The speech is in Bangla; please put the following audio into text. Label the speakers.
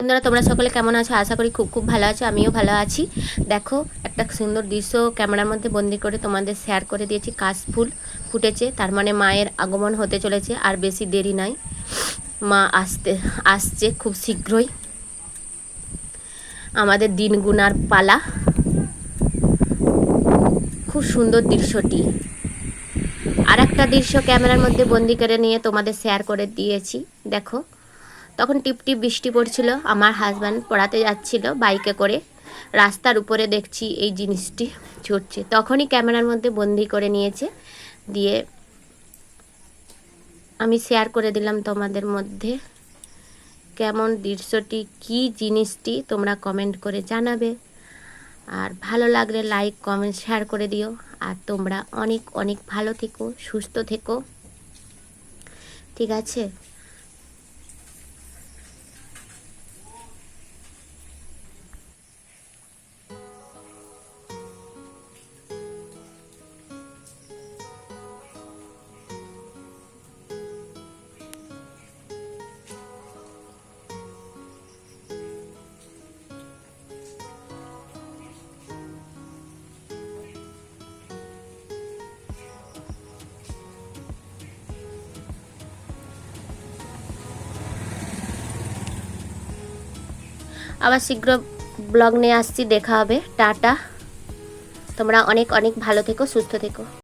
Speaker 1: বন্ধুরা, তোমরা সকলে কেমন আছো? আশা করি খুব খুব ভালো আছো। আমিও ভালো আছি। দেখো, একটা সুন্দর দৃশ্য ক্যামেরার মধ্যে বন্দি করে তোমাদের শেয়ার করে দিয়েছি। কাশফুল ফুটেছে, তার মানে মায়ের আগমন হতে চলেছে, আর বেশি দেরি নাই। মা আসতে, আসছে খুব শীঘ্রই। আমাদের দিন গুনার পালা। খুব সুন্দর দৃশ্যটি। আর একটা দৃশ্য ক্যামেরার মধ্যে বন্দি করে নিয়ে তোমাদের শেয়ার করে দিয়েছি। দেখো তখন টিপ টিপ বৃষ্টি পড়ছিল, আমার হাজব্যান্ড পড়াতে যাচ্ছিল বাইকে করে। রাস্তার উপরে দেখছি এই জিনিসটি ছুটছে। তখনই ক্যামেরার মধ্যে বন্দি করে নিয়েছে, দিয়ে আমি শেয়ার করে দিলাম তোমাদের মধ্যে। কেমন দৃশ্যটি, কি জিনিসটি তোমরা কমেন্ট করে জানাবে। আর ভালো লাগলে লাইক কমেন্ট শেয়ার করে দিও। আর তোমরা অনেক অনেক ভালো থেকো, সুস্থ থেকো। ঠিক আছে? আবার শীঘ্র ব্লগ নিয়ে আসছি, দেখা হবে। টাটা। তোমরা অনেক অনেক ভালো থেকো, সুস্থ থেকো।